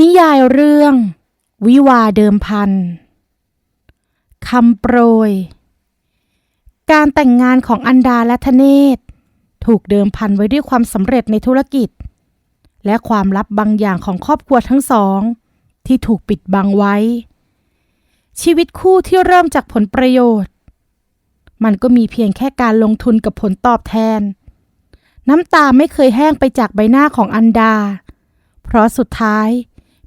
นิยายเรื่อง วิวาเดิมพันคำโปรย การแต่งงานของอันดาและทเนศ ถูกเดิมพันไว้ด้วยความสำเร็จในธุรกิจ และความลับบางอย่างของครอบครัวทั้งสอง ที่ถูกปิดบังไว้ ชีวิตคู่ที่เริ่มจากผลประโยชน์ มันก็มีเพียงแค่การลงทุนกับผลตอบแทน น้ำตาไม่เคยแห้งไปจากใบหน้าของอันดา เพราะสุดท้าย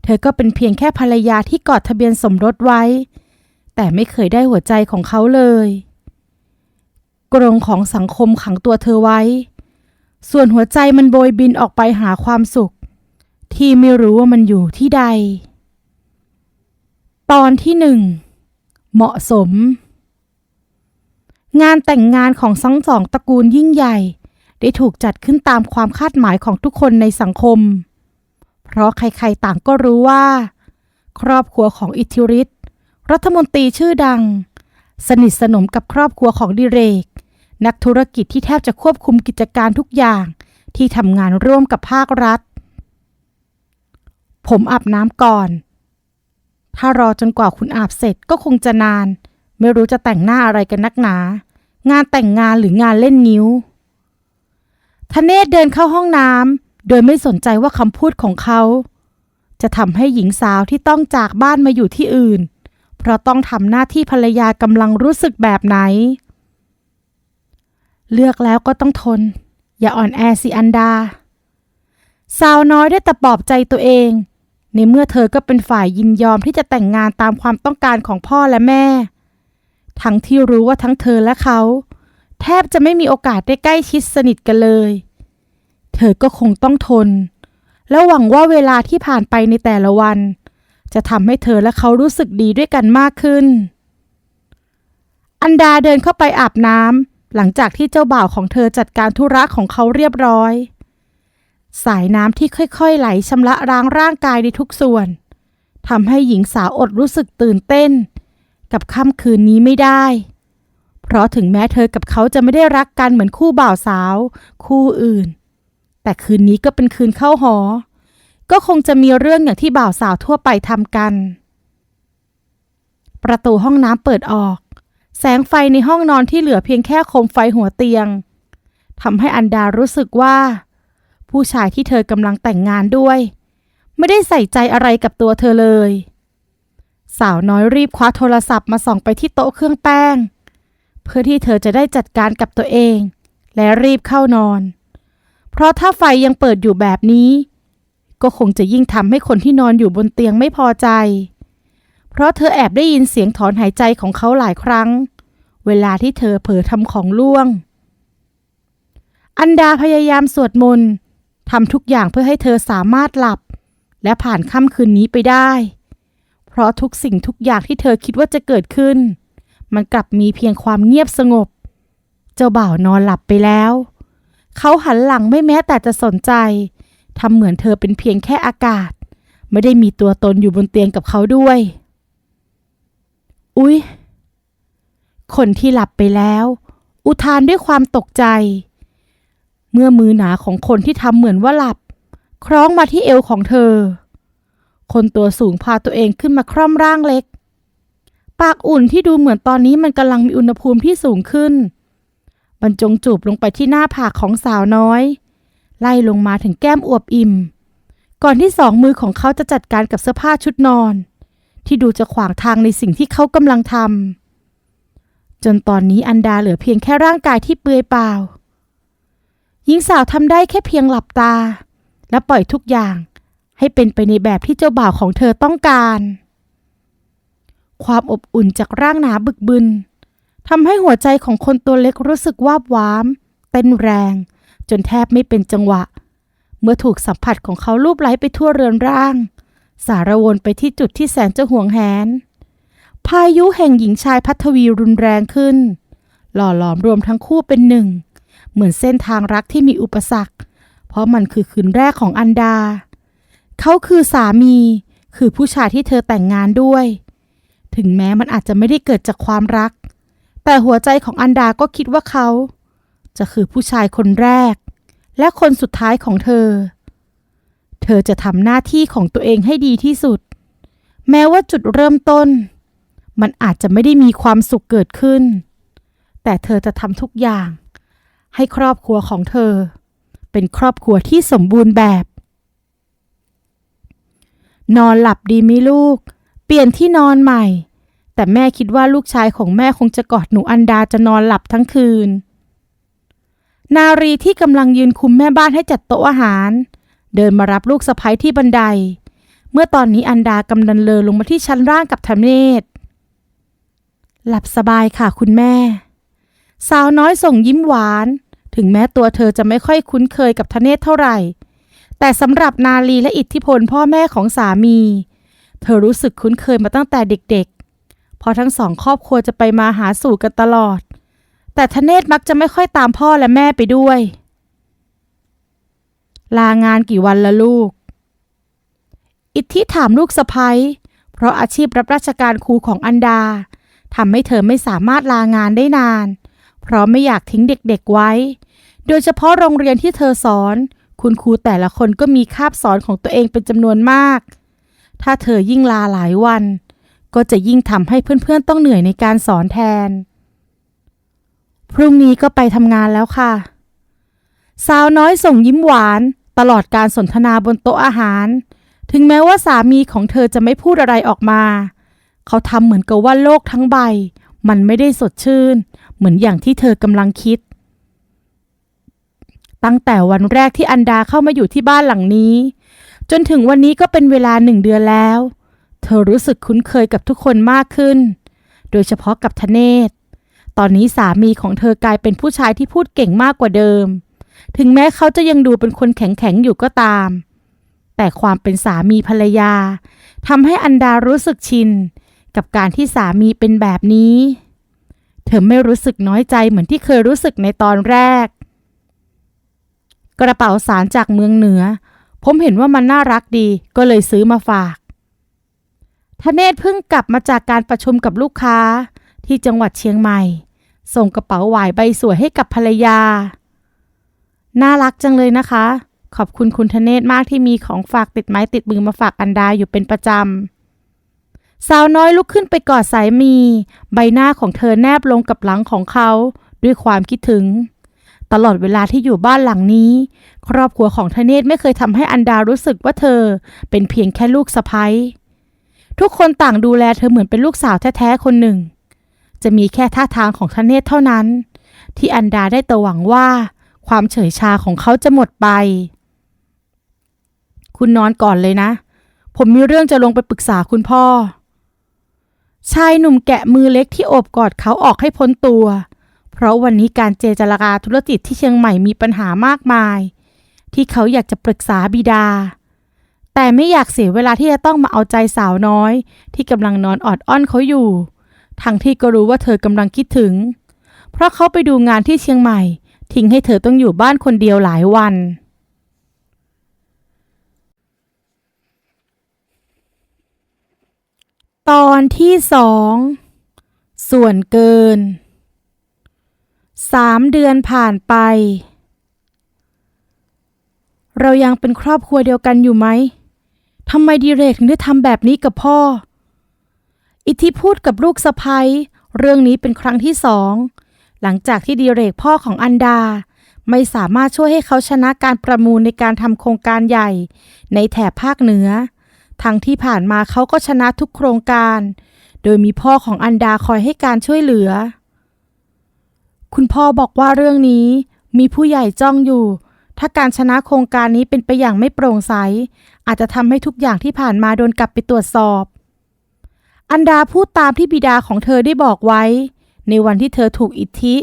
เธอก็เป็นเพียงแค่ภรรยาที่กอดทะเบียนสมรสไว้ แต่ไม่เคยได้หัวใจของเขาเลย กรงของสังคมขังตัวเธอไว้ ส่วนหัวใจมันโบยบินออกไปหาความสุข ที่ไม่รู้ว่ามันอยู่ที่ใด ตอนที่หนึ่งเหมาะสม งานแต่งงานของทั้งสองตระกูลยิ่งใหญ่ ได้ถูกจัดขึ้นตามความคาดหมายของทุกคนในสังคม ราะใครๆต่างก็รู้ว่า ครอบครัวของอิทธิฤทธิ์รัฐมนตรีชื่อดัง สนิทสนมกับครอบครัวของดิเรก นักธุรกิจที่แทบจะควบคุมกิจการทุกอย่างที่ทำงานร่วมกับภาครัฐ ผมอาบน้ำก่อน ถ้ารอจนกว่าคุณอาบเสร็จก็คงจะนาน ไม่รู้จะแต่งหน้าอะไรกันนักหนา งานแต่งงานหรืองานเล่นนิ้วทเนศเดินเข้าห้องน้ำ โดยไม่สนใจว่าคำพูดของเขา จะทำให้หญิงสาวที่ต้องจากบ้านมาอยู่ที่อื่น เพราะต้องทำหน้าที่ภรรยากำลังรู้สึกแบบไหน เลือกแล้วก็ต้องทน อย่าอ่อนแอสิอันดา สาวน้อยได้แต่ปลอบใจตัวเองในเมื่อเธอก็เป็นฝ่ายยินยอมที่จะแต่งงานตามความต้องการของพ่อและแม่ ทั้งที่รู้ว่าทั้งเธอและเขา แทบจะไม่มีโอกาสได้ใกล้ชิดสนิทกันเลย เธอก็คงต้องทน และหวังว่าเวลาที่ผ่านไปในแต่ละวัน จะทำให้เธอและเขารู้สึกดีด้วยกันมากขึ้น อันดาเดินเข้าไปอาบน้ำหลังจากที่เจ้าบ่าวของเธอจัดการธุระของเขาเรียบร้อย สายน้ำที่ค่อยๆ ไหลชำระล้างร่างกายในทุกส่วนทำให้หญิงสาวอดรู้สึกตื่นเต้น กับค่ำคืนนี้ไม่ได้ เพราะถึงแม้เธอกับเขาจะไม่ได้รักกันเหมือนคู่บ่าวสาว คู่อื่น แต่คืนนี้ก็เป็นคืนเข้าหอ ก็คงจะมีเรื่องอย่างที่บ่าวสาวทั่วไปทำกัน ประตูห้องน้ำเปิดออก แสงไฟในห้องนอนที่เหลือเพียงแค่โคมไฟหัวเตียงทำให้อันดารู้สึกว่า ผู้ชายที่เธอกำลังแต่งงานด้วย ไม่ได้ใส่ใจอะไรกับตัวเธอเลย สาวน้อยรีบคว้าโทรศัพท์มาส่องไปที่โต๊ะเครื่องแป้ง เพื่อที่เธอจะได้จัดการกับตัวเอง และรีบเข้านอน เพราะถ้าไฟยังเปิดอยู่แบบนี้ ก็คงจะยิ่งทำให้คนที่นอนอยู่บนเตียงไม่พอใจ เพราะเธอแอบได้ยินเสียงถอนหายใจของเขาหลายครั้ง เวลาที่เธอเผลอทำของล่วง อันดาพยายามสวดมนต์ทำทุกอย่างเพื่อให้เธอสามารถหลับ และผ่านค่ำคืนนี้ไปได้ เพราะทุกสิ่งทุกอย่างที่เธอคิดว่าจะเกิดขึ้น มันกลับมีเพียงความเงียบสงบ เจ้าบ่าวนอนหลับไปแล้ว เขาหันหลังไม่แม้แต่จะสนใจทำเหมือนเธอเป็นเพียงแค่อากาศ ไม่ได้มีตัวตนอยู่บนเตียงกับเขาด้วย อุ๊ย คนที่หลับไปแล้ว อุทานด้วยความตกใจ เมื่อมือหนาของคนที่ทำเหมือนว่าหลับ คล้องมาที่เอวของเธอ คนตัวสูงพาตัวเองขึ้นมาคร่อมร่างเล็ก ปากอุ่นที่ดูเหมือนตอนนี้มันกำลังมีอุณหภูมิที่สูงขึ้น บรรจงจูบลงไปที่หน้าผากของสาวน้อย ไล่ลงมาถึงแก้มอวบอิ่ม ก่อนที่สองมือของเขาจะจัดการกับเสื้อผ้าชุดนอน ที่ดูจะขวางทางในสิ่งที่เขากำลังทำจนตอนนี้อันดาเหลือเพียงแค่ร่างกายที่เปลือยเปล่าหญิงสาวทำได้แค่เพียงหลับตา และปล่อยทุกอย่างให้เป็นไปในแบบที่เจ้าบ่าวของเธอต้องการ ความอบอุ่นจากร่างหนาบึกบึน ทำให้หัวใจของคนตัวเล็กรู้สึกวาบวาม เต้นแรง จนแทบไม่เป็นจังหวะ เมื่อถูกสัมผัสของเขาลูบไล้ไปทั่วเรือนร่าง สารวนไปที่จุดที่แสนจะห่วงแหน พายุแห่งหญิงชายพัทวีรุนแรงขึ้น หล่อหลอมรวมทั้งคู่เป็นหนึ่ง เหมือนเส้นทางรักที่มีอุปสรรค เพราะมันคือคืนแรกของอันดา เขาคือสามี คือผู้ชายที่เธอแต่งงานด้วย ถึงแม้มันอาจจะไม่ได้เกิดจากความรัก แต่หัวใจของอันดาก็คิดว่าเขา จะคือผู้ชายคนแรก และคนสุดท้ายของเธอ เธอจะทำหน้าที่ของตัวเองให้ดีที่สุด แม้ว่าจุดเริ่มต้น มันอาจจะไม่ได้มีความสุขเกิดขึ้น แต่เธอจะทำทุกอย่าง ให้ครอบครัวของเธอ เป็นครอบครัวที่สมบูรณ์แบบ นอนหลับดีไหมลูก เปลี่ยนที่นอนใหม่ แต่แม่คิดว่าลูกชายของแม่คงจะกอดหนูอันดาจะนอนหลับทั้งคืน นารีที่กำลังยืนคุมแม่บ้านให้จัดโต๊ะอาหาร เดินมารับลูกสะพ้ยที่บันได เมื่อตอนนี้อันดากำลังเลอลงมาที่ชั้นล่างกับธเนศหลับสบายค่ะคุณแม่ สาวน้อยส่งยิ้มหวาน ถึงแม้ตัวเธอจะไม่ค่อยคุ้นเคยกับธเนศเท่าไหร่ แต่สำหรับนาลีและอิทธิพลพ่อแม่ของสามี เธอรู้สึกคุ้นเคยมาตั้งแต่เด็กๆ เพราะทั้งสองครอบครัวจะไปมาหาสู่กันตลอด แต่ธเนศมักจะไม่ค่อยตามพ่อและแม่ไปด้วย ลางานกี่วันละลูก อิทธิถามลูกสะพ้ยเพราะอาชีพรับราชการครูของอันดาทำให้เธอไม่สามารถลางานได้นาน เพราะไม่อยากทิ้งเด็กๆไว้ โดยเฉพาะโรงเรียนที่เธอสอน คุณครูแต่ละคนก็มีคาบสอนของตัวเองเป็นจำนวนมาก ถ้าเธอยิ่งลาหลายวัน ก็จะยิ่งทำให้เพื่อนๆต้องเหนื่อยในการสอนแทน พรุ่งนี้ก็ไปทำงานแล้วค่ะ สาวน้อยส่งยิ้มหวาน ตลอดการสนทนาบนโต๊ะอาหาร ถึงแม้ว่าสามีของเธอจะไม่พูดอะไรออกมา เขาทำเหมือนกับว่าโลกทั้งใบ มันไม่ได้สดชื่น เหมือนอย่างที่เธอกำลังคิด ตั้งแต่วันแรกที่อันดาเข้ามาอยู่ที่บ้านหลังนี้ จนถึงวันนี้ก็เป็นเวลาหนึ่งเดือนแล้ว เธอรู้สึกคุ้นเคยกับทุกคนมากขึ้น โดยเฉพาะกับทเนศ ตอนนี้สามีของเธอกลายเป็นผู้ชายที่พูดเก่งมากกว่าเดิม ถึงแม้เขาจะยังดูเป็นคนแข็งๆอยู่ก็ตาม แต่ความเป็นสามีภรรยาทำให้อันดารู้สึกชิน กับการที่สามีเป็นแบบนี้ เธอไม่รู้สึกน้อยใจเหมือนที่เคยรู้สึกในตอนแรก กระเป๋าสารจากเมืองเหนือ ผมเห็นว่ามันน่ารักดีก็เลยซื้อมาฝาก ทเนศเพิ่งกลับมาจากการประชุมกับลูกค้าที่จังหวัดเชียงใหม่ ส่งกระเป๋าหวายใบสวยให้กับภรรยา น่ารักจังเลยนะคะ ขอบคุณคุณธเนศมากที่มีของฝากติดไม้ติดมือมาฝากอันดาอยู่เป็นประจำ สาวน้อยลุกขึ้นไปกอดสายมี ใบหน้าของเธอแนบลงกับหลังของเขาด้วยความคิดถึง ตลอดเวลาที่อยู่บ้านหลังนี้ ครอบครัวของธเนศไม่เคยทำให้อันดารู้สึกว่าเธอ เป็นเพียงแค่ลูกสะใภ้ ทุกคนต่างดูแลเธอเหมือนเป็นลูกสาวแท้ๆคนหนึ่ง จะมีแค่ท่าทางของธเนศเท่านั้น ที่อันดาได้แต่หวังว่า ความเฉยชาของเขาจะหมดไป คุณนอนก่อนเลยนะ ผมมีเรื่องจะลงไปปรึกษาคุณพ่อ ชายหนุ่มแกะมือเล็กที่โอบกอดเขาออกให้พ้นตัว เพราะวันนี้การเจรจาธุรกิจที่เชียงใหม่มีปัญหามากมาย ที่เขาอยากจะปรึกษาบิดา แต่ไม่อยากเสียเวลาที่จะต้องมาเอาใจสาวน้อย ที่กำลังนอนออดอ้อนเขาอยู่ ทั้งที่ก็รู้ว่าเธอกำลังคิดถึง เพราะเขาไปดูงานที่เชียงใหม่ ทิ้งให้เธอต้องอยู่บ้านคนเดียวหลายวันตอนที่สองส่วนเกินสามเดือนผ่านไป เรายังเป็นครอบครัวเดียวกันอยู่ไหม ทำไมดีเรกถึงได้ทำแบบนี้กับพ่อ อิทธิพูดกับลูกสะพ้ยเรื่องนี้เป็นครั้งที่สอง หลังจากที่ดีเรกพ่อของอันดา ไม่สามารถช่วยให้เขาชนะการประมูลในการทำโครงการใหญ่ ในแถบภาคเหนือ ทั้งที่ผ่านมาเขาก็ชนะทุกโครงการ โดยมีพ่อของอันดาคอยให้การช่วยเหลือ คุณพ่อบอกว่าเรื่องนี้มีผู้ใหญ่จ้องอยู่ ถ้าการชนะโครงการนี้เป็นไปอย่างไม่โปร่งใส อาจจะทำให้ทุกอย่างที่ผ่านมาโดนกลับไปตรวจสอบ อันดาพูดตามที่บิดาของเธอได้บอกไว้ ในวันที่เธอถูกอิทธิ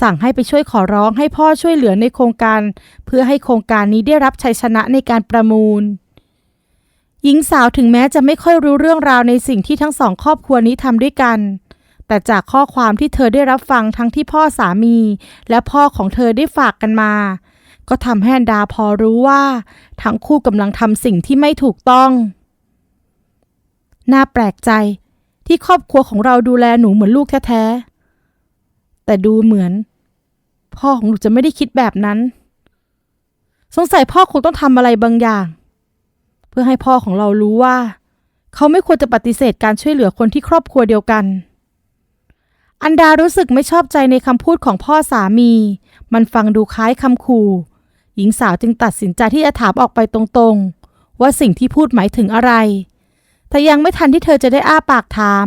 สั่งให้ไปช่วยขอร้องให้พ่อช่วยเหลือในโครงการ เพื่อให้โครงการนี้ได้รับชัยชนะในการประมูล หญิงสาวถึงแม้จะไม่ค่อยรู้เรื่องราวในสิ่งที่ทั้งสองครอบครัวนี้ทำด้วยกันแต่จากข้อความที่เธอได้รับฟังทั้งที่พ่อสามี และพ่อของเธอได้ฝากกันมา ก็ทำให้อันดาพอรู้ว่าทั้งคู่กำลังทำสิ่งที่ไม่ถูกต้อง น่าแปลกใจที่ครอบครัวของเราดูแลหนูเหมือนลูกแท้ๆ แต่ดูเหมือน พ่อของหนูจะไม่ได้คิดแบบนั้น สงสัยพ่อคงต้องทำอะไรบางอย่าง เพื่อให้พ่อของเรารู้ว่า เขาไม่ควรจะปฏิเสธการช่วยเหลือคนที่ครอบครัวเดียวกัน อันดารู้สึกไม่ชอบใจในคำพูดของพ่อสามี มันฟังดูคล้ายคำขู่ หญิงสาวจึงตัดสินใจที่จะถามออกไปตรงๆ ว่าสิ่งที่พูดหมายถึงอะไร แต่ยังไม่ทันที่เธอจะได้อ้าปากถาม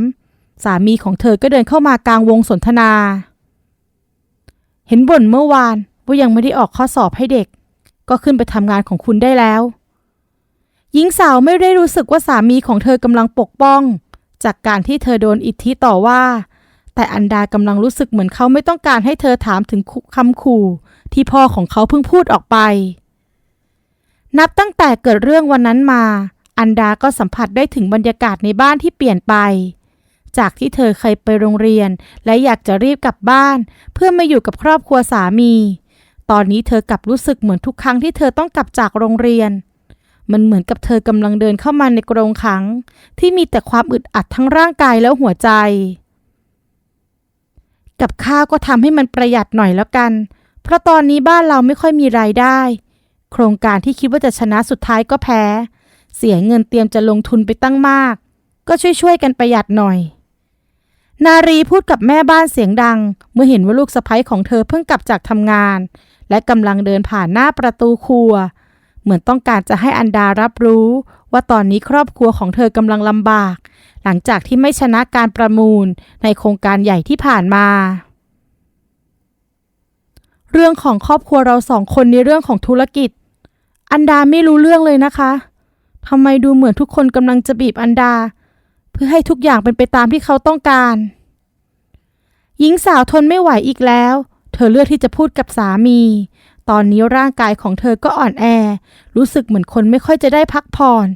สามีของเธอก็เดินเข้ามากลางวงสนทนา เห็นบ่นเมื่อวานว่ายังไม่ได้ออกข้อสอบให้เด็ก ก็ขึ้นไปทำงานของคุณได้แล้ว หญิงสาวไม่ได้รู้สึกว่าสามีของเธอกำลังปกป้อง จากการที่เธอโดนอิทธิต่อว่า แต่อันดากำลังรู้สึกเหมือนเขาไม่ต้องการให้เธอถามถึงคำขู่ ที่พ่อของเขาเพิ่งพูดออกไป นับตั้งแต่เกิดเรื่องวันนั้นมา อันดาก็สัมผัสได้ถึงบรรยากาศในบ้านที่เปลี่ยนไป จากที่เธอเคยไปโรงเรียน และอยากจะรีบกลับบ้าน เพื่อมาอยู่กับครอบครัวสามี ตอนนี้เธอกลับรู้สึกเหมือนทุกครั้งที่เธอต้องกลับจากโรงเรียน มันเหมือนกับเธอกำลังเดินเข้ามาในกรงขัง ที่มีแต่ความอึดอัดทั้งร่างกายและหัวใจกับข้าวก็ทำให้มันประหยัดหน่อยแล้วกัน เพราะตอนนี้บ้านเราไม่ค่อยมีรายได้ โครงการที่คิดว่าจะชนะสุดท้ายก็แพ้ เสียเงินเตรียมจะลงทุนไปตั้งมาก ก็ช่วยๆกันประหยัดหน่อย นารีพูดกับแม่บ้านเสียงดัง เมื่อเห็นว่าลูกสะใภ้ของเธอเพิ่งกลับจากทำงาน และกำลังเดินผ่านหน้าประตูครัว เหมือนต้องการจะให้อันดารับรู้ว่าตอนนี้ครอบครัวของเธอกำลังลำบาก หลังจากที่ไม่ชนะการประมูลในโครงการใหญ่ที่ผ่านมา เรื่องของครอบครัวเราสองคนในเรื่องของธุรกิจ อันดาไม่รู้เรื่องเลยนะคะทำไมดูเหมือนทุกคนกำลังจะบีบอันดา เพื่อให้ทุกอย่างเป็นไปตามที่เขาต้องการ หญิงสาวทนไม่ไหวอีกแล้ว เธอเลือกที่จะพูดกับสามี ตอนนี้ร่างกายของเธอก็อ่อนแอ รู้สึกเหมือนคนไม่ค่อยจะได้พักผ่อน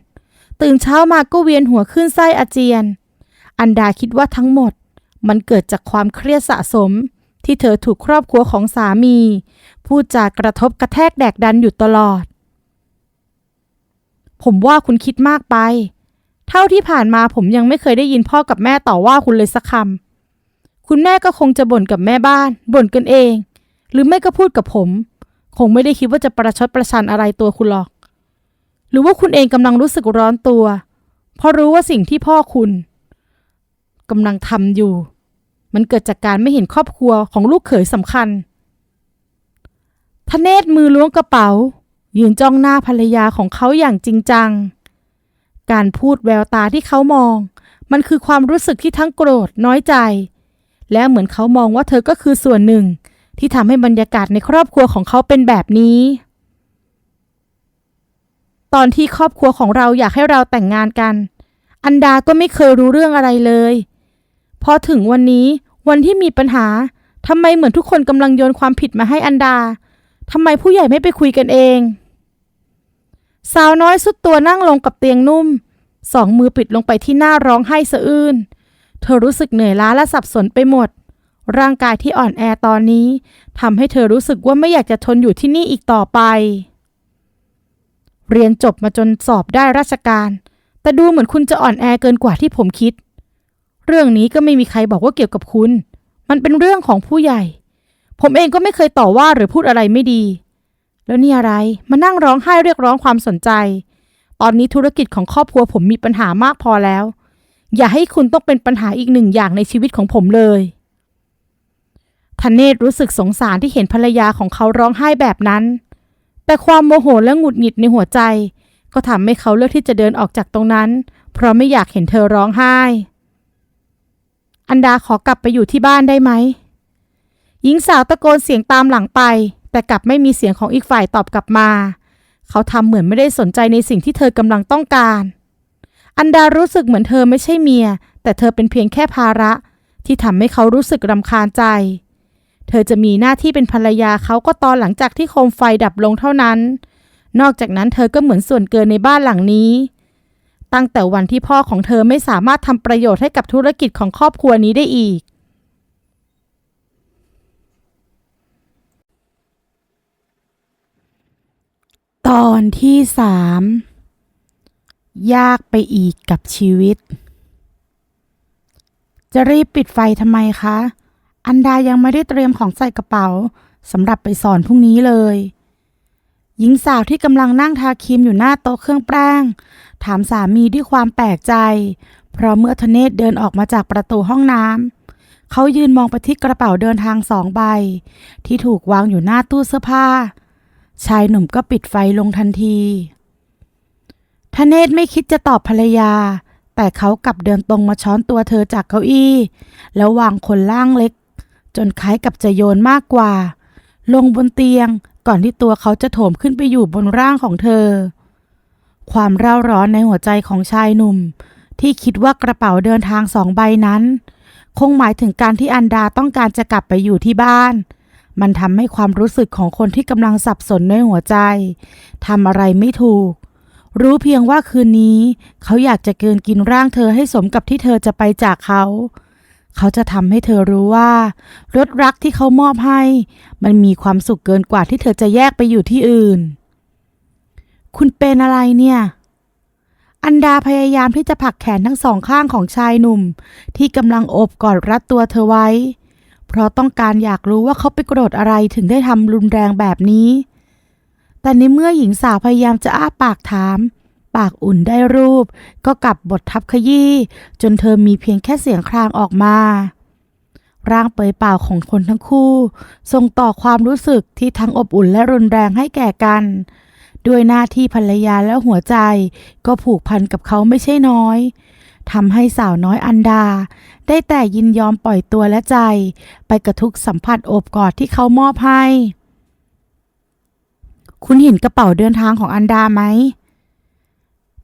ตื่นเช้ามาก็เวียนหัวขึ้นไส้อาเจียน อันดาคิดว่าทั้งหมด มันเกิดจากความเครียดสะสม ที่เธอถูกครอบครัวของสามีพูดจากระทบกระแทกแดกดันอยู่ตลอด ผมว่าคุณคิดมากไป เท่าที่ผ่านมาผมยังไม่เคยได้ยินพ่อกับแม่ต่อว่าคุณเลยสักคำคุณแม่ก็คงจะบ่นกับแม่บ้านบ่นกันเอง หรือไม่ก็พูดกับผม คงไม่ได้คิดว่าจะประชดประชันอะไรตัวคุณหรอก หรือว่าคุณเองกำลังรู้สึกร้อนตัว เพราะรู้ว่าสิ่งที่พ่อคุณกำลังทำอยู่ มันเกิดจากการไม่เห็นครอบครัวของลูกเขยสำคัญทเนศมือล้วงกระเป๋า ยืนจ้องหน้าภรรยาของเขาอย่างจริงจัง การพูดแววตาที่เขามอง มันคือความรู้สึกที่ทั้งโกรธน้อยใจ และเหมือนเขามองว่าเธอก็คือส่วนหนึ่ง ที่ทำให้บรรยากาศในครอบครัวของเขาเป็นแบบนี้ ตอนที่ครอบครัวของเราอยากให้เราแต่งงานกัน อันดาก็ไม่เคยรู้เรื่องอะไรเลย พอถึงวันนี้วันที่มีปัญหาทำไมเหมือนทุกคนกำลังโยนความผิดมาให้อันดาทำไมผู้ใหญ่ไม่ไปคุยกันเอง สาวน้อยสุดตัวนั่งลงกับเตียงนุ่ม สองมือปิดลงไปที่หน้าร้องไห้สะอื้นเธอรู้สึกเหนื่อยล้าและสับสนไปหมด ร่างกายที่อ่อนแอตอนนี้ทำให้เธอรู้สึกว่าไม่อยากจะทนอยู่ที่นี่อีกต่อไป เรียนจบมาจนสอบได้ราชการ แต่ดูเหมือนคุณจะอ่อนแอเกินกว่าที่ผมคิด เรื่องนี้ก็ไม่มีใครบอกว่าเกี่ยวกับคุณ มันเป็นเรื่องของผู้ใหญ่ ผมเองก็ไม่เคยต่อว่าหรือพูดอะไรไม่ดี แล้วนี่อะไร มานั่งร้องไห้เรียกร้องความสนใจ ตอนนี้ธุรกิจของครอบครัวผมมีปัญหามากพอแล้ว อย่าให้คุณต้องเป็นปัญหาอีกหนึ่งอย่างในชีวิตของผมเลยทเนศรู้สึกสงสารที่เห็นภรรยาของเขาร้องไห้แบบนั้น แต่ความโมโหและหงุดหงิดในหัวใจ ก็ทำให้เขาเลือกที่จะเดินออกจากตรงนั้น เพราะไม่อยากเห็นเธอร้องไห้ อันดาขอกลับไปอยู่ที่บ้านได้ไหม หญิงสาวตะโกนเสียงตามหลังไป แต่กลับไม่มีเสียงของอีกฝ่ายตอบกลับมา เขาทำเหมือนไม่ได้สนใจในสิ่งที่เธอกำลังต้องการ อันดารู้สึกเหมือนเธอไม่ใช่เมีย แต่เธอเป็นเพียงแค่ภาระ ที่ทำให้เขารู้สึกรำคาญใจ เธอจะมีหน้าที่เป็นภรรยาเขาก็ตอนหลังจากที่โคมไฟดับลงเท่านั้น นอกจากนั้นเธอก็เหมือนส่วนเกินในบ้านหลังนี้ ตั้งแต่วันที่พ่อของเธอไม่สามารถทำประโยชน์ให้กับธุรกิจของครอบครัวนี้ได้อีก ตอนที่สามยากไปอีกกับชีวิต จะรีบปิดไฟทำไมคะ อันดายังไม่ได้เตรียมของใส่กระเป๋าสำหรับไปสอนพรุ่งนี้เลย หญิงสาวที่กำลังนั่งทาครีมอยู่หน้าโต๊ะเครื่องแป้ง ถามสามีด้วยความแปลกใจ เพราะเมื่อธเนศเดินออกมาจากประตูห้องน้ำเขายืนมองไปที่กระเป๋าเดินทางสองใบ ที่ถูกวางอยู่หน้าตู้เสื้อผ้า ชายหนุ่มก็ปิดไฟลงทันทีธเนศไม่คิดจะตอบภรรยา แต่เขากลับเดินตรงมาช้อนตัวเธอจากเก้าอี้ แล้ววางคนล่างเล็ก จนคล้ายกับจะโยนมากกว่า ลงบนเตียง ก่อนที่ตัวเขาจะโถมขึ้นไปอยู่บนร่างของเธอ ความเร่าร้อนในหัวใจของชายหนุ่ม ที่คิดว่ากระเป๋าเดินทางสองใบนั้น คงหมายถึงการที่อันดาต้องการจะกลับไปอยู่ที่บ้าน มันทำให้ความรู้สึกของคนที่กำลังสับสนในหัวใจทำอะไรไม่ถูก รู้เพียงว่าคืนนี้ เขาอยากจะเกินกินร่างเธอให้สมกับที่เธอจะไปจากเขา เขาจะทำให้เธอรู้ว่ารถรักที่เขามอบให้ มันมีความสุขเกินกว่าที่เธอจะแยกไปอยู่ที่อื่น คุณเป็นอะไรเนี่ย อันดาพยายามที่จะผลักแขนทั้งสองข้างของชายหนุ่ม ที่กำลังโอบกอดรัดตัวเธอไว้ เพราะต้องการอยากรู้ว่าเขาไปโกรธอะไรถึงได้ทำรุนแรงแบบนี้ แต่ในเมื่อหญิงสาวพยายามจะอ้าปากถาม ปากอุ่นได้รูป ก็กลับบททับขยี้จนเธอมีเพียงแค่เสียงครางออกมาร่างเปยเปล่าของคนทั้งคู่ ส่งต่อความรู้สึกที่ทั้งอบอุ่นและรุนแรงให้แก่กัน ด้วยหน้าที่ภรรยาและหัวใจ ก็ผูกพันกับเขาไม่ใช่น้อยทำให้สาวน้อยอันดา ได้แต่ยินยอมปล่อยตัวและใจ ไปกระทุกสัมผัสโอบกอดที่เขามอบให้ คุณเห็นกระเป๋าเดินทางของอันดาไหม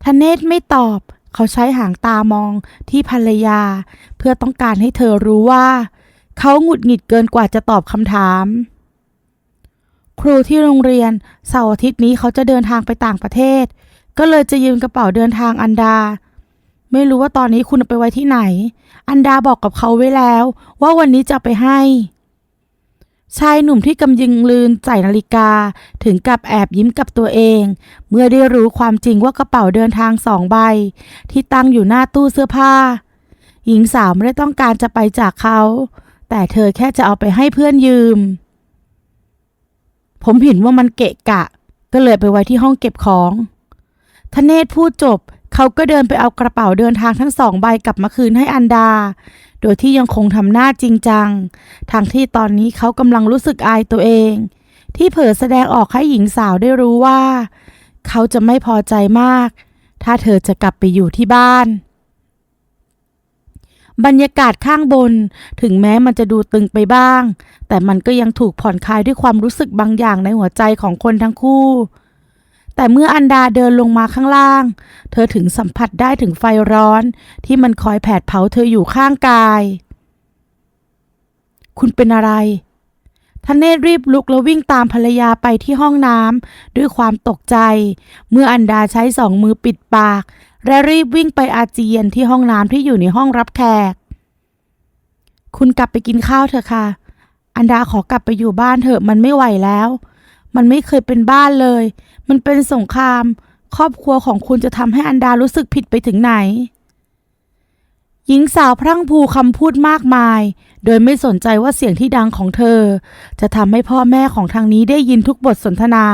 ทเนศไม่ตอบ เขาใช้หางตามองที่ภรรยา เพื่อต้องการให้เธอรู้ว่า เขาหงุดหงิดเกินกว่าจะตอบคำถาม ครูที่โรงเรียนเสาร์อาทิตย์นี้เขาจะเดินทางไปต่างประเทศ ก็เลยจะยืมกระเป๋าเดินทางอันดา ไม่รู้ว่าตอนนี้คุณไปไว้ที่ไหน อันดาบอกกับเขาไว้แล้ว ว่าวันนี้จะไปให้ ชายหนุ่มที่กำยิงลืนใส่นาฬิกา ถึงกับแอบยิ้มกับตัวเอง เมื่อได้รู้ความจริงว่ากระเป๋าเดินทางสองใบ ที่ตั้งอยู่หน้าตู้เสื้อผ้า หญิงสาวไม่ได้ต้องการจะไปจากเขา แต่เธอแค่จะเอาไปให้เพื่อนยืม ผมเห็นว่ามันเกะกะ ก็เลยไปไว้ที่ห้องเก็บของทเนศพูดจบ เขาก็เดินไปเอากระเป๋าเดินทางทั้งสองใบกลับมาคืนให้อันดา โดยที่ยังคงทำหน้าจริงจังทั้งที่ตอนนี้เขากำลังรู้สึกอายตัวเอง ที่เผลอแสดงออกให้หญิงสาวได้รู้ว่า เขาจะไม่พอใจมาก ถ้าเธอจะกลับไปอยู่ที่บ้าน บรรยากาศข้างบนถึงแม้มันจะดูตึงไปบ้าง แต่มันก็ยังถูกผ่อนคลายด้วยความรู้สึกบางอย่างในหัวใจของคนทั้งคู่ แต่เมื่ออันดาเดินลงมาข้างล่าง เธอถึงสัมผัสได้ถึงไฟร้อน ที่มันคอยแผดเผาเธออยู่ข้างกาย คุณเป็นอะไรทเนศรีบลุกแล้ววิ่งตามภรรยาไปที่ห้องน้ำด้วยความตกใจ เมื่ออันดาใช้สองมือปิดปาก และรีบวิ่งไปอาเจียนที่ห้องน้ำที่อยู่ในห้องรับแขก คุณกลับไปกินข้าวเถอะค่ะ อันดาขอกลับไปอยู่บ้านเถอะมันไม่ไหวแล้ว มันไม่เคยเป็นบ้านเลย มันเป็นสงคราม ครอบครัวของคุณจะทำให้อันดารู้สึกผิดไปถึงไหน หญิงสาวพรั่งพูคำพูดมากมาย โดยไม่สนใจว่าเสียงที่ดังของเธอ จะทำให้พ่อแม่ของทางนี้ได้ยินทุกบทสนทนา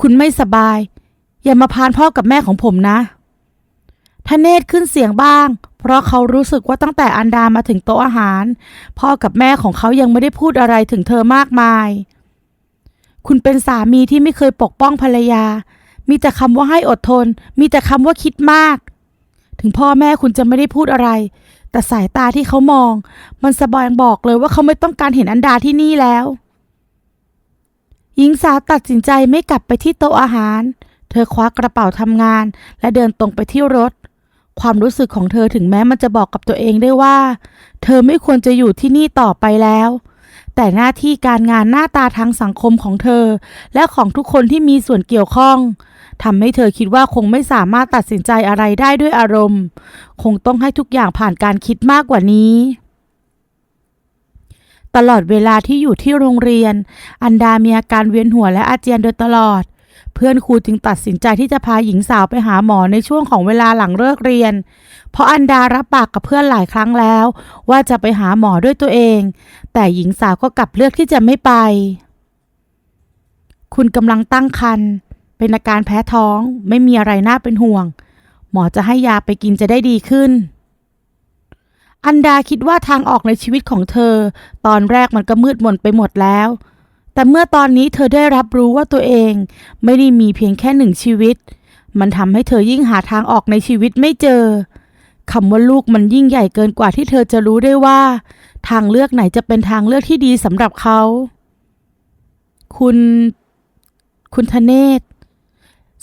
คุณไม่สบาย อย่ามาพานพ่อกับแม่ของผมนะทเนศขึ้นเสียงบ้าง เพราะเขารู้สึกว่าตั้งแต่อันดามาถึงโต๊ะอาหาร พ่อกับแม่ของเขายังไม่ได้พูดอะไรถึงเธอมากมาย คุณเป็นสามีที่ไม่เคยปกป้องภรรยา มีแต่คำว่าให้อดทน มีแต่คำว่าคิดมาก ถึงพ่อแม่คุณจะไม่ได้พูดอะไร แต่สายตาที่เขามอง มันสบายบอกเลยว่าเขาไม่ต้องการเห็นอันดาที่นี่แล้ว หญิงสาวตัดสินใจไม่กลับไปที่โต๊ะอาหาร เธอคว้ากระเป๋าทำงาน และเดินตรงไปที่รถ ความรู้สึกของเธอถึงแม้มันจะบอกกับตัวเองได้ว่า เธอไม่ควรจะอยู่ที่นี่ต่อไปแล้ว แต่หน้าที่การงานหน้าตาทางสังคมของเธอ และของทุกคนที่มีส่วนเกี่ยวข้องทำให้เธอคิดว่าคงไม่สามารถตัดสินใจอะไรได้ด้วยอารมณ์ คงต้องให้ทุกอย่างผ่านการคิดมากกว่านี้ ตลอดเวลาที่อยู่ที่โรงเรียน อันดามีอาการเวียนหัวและอาเจียนโดยตลอด พื่อนครูจึงตัดสินใจที่จะพาหญิงสาวไปหาหมอในช่วงของเวลาหลังเลิกเรียน เพราะอันดารับปากกับเพื่อนหลายครั้งแล้ว ว่าจะไปหาหมอด้วยตัวเอง แต่หญิงสาวก็กลับเลือกที่จะไม่ไป คุณกำลังตั้งครรภ์เป็นอาการแพ้ท้อง ไม่มีอะไรน่าเป็นห่วง หมอจะให้ยาไปกินจะได้ดีขึ้นอันดาคิดว่าทางออกในชีวิตของเธอ ตอนแรกมันก็มืดมนไปหมดแล้ว แต่เมื่อตอนนี้เธอได้รับรู้ว่าตัวเอง ไม่ได้มีเพียงแค่หนึ่งชีวิต มันทำให้เธอยิ่งหาทางออกในชีวิตไม่เจอคำว่าลูกมันยิ่งใหญ่เกินกว่าที่เธอจะรู้ได้ว่า ทางเลือกไหนจะเป็นทางเลือกที่ดีสำหรับเขา คุณ คุณธเนศ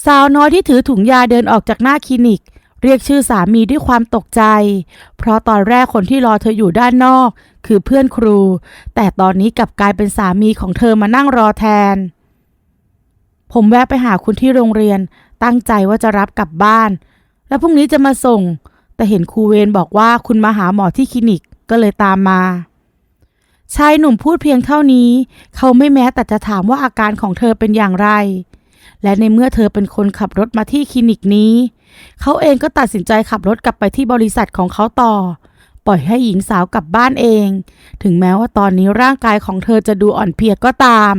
สาวน้อยที่ถือถุงยาเดินออกจากหน้าคลินิก เรียกชื่อสามีด้วยความตกใจ เพราะตอนแรกคนที่รอเธออยู่ด้านนอก คือเพื่อนครู แต่ตอนนี้กลับกลายเป็นสามีของเธอมานั่งรอแทน ผมแวะไปหาคุณที่โรงเรียน ตั้งใจว่าจะรับกลับบ้าน แล้วพรุ่งนี้จะมาส่ง แต่เห็นครูเวรบอกว่าคุณมาหาหมอที่คลินิกก็เลยตามมาชายหนุ่มพูดเพียงเท่านี้ เขาไม่แม้แต่จะถามว่าอาการของเธอเป็นอย่างไร และในเมื่อเธอเป็นคนขับรถมาที่คลินิกนี้ เขาเองก็ตัดสินใจขับรถกลับไปที่บริษัทของเขาต่อ ปล่อยให้หญิงสาวกลับบ้านเอง ถึงแม้ว่าตอนนี้ร่างกายของเธอจะดูอ่อนเพลียก็ตาม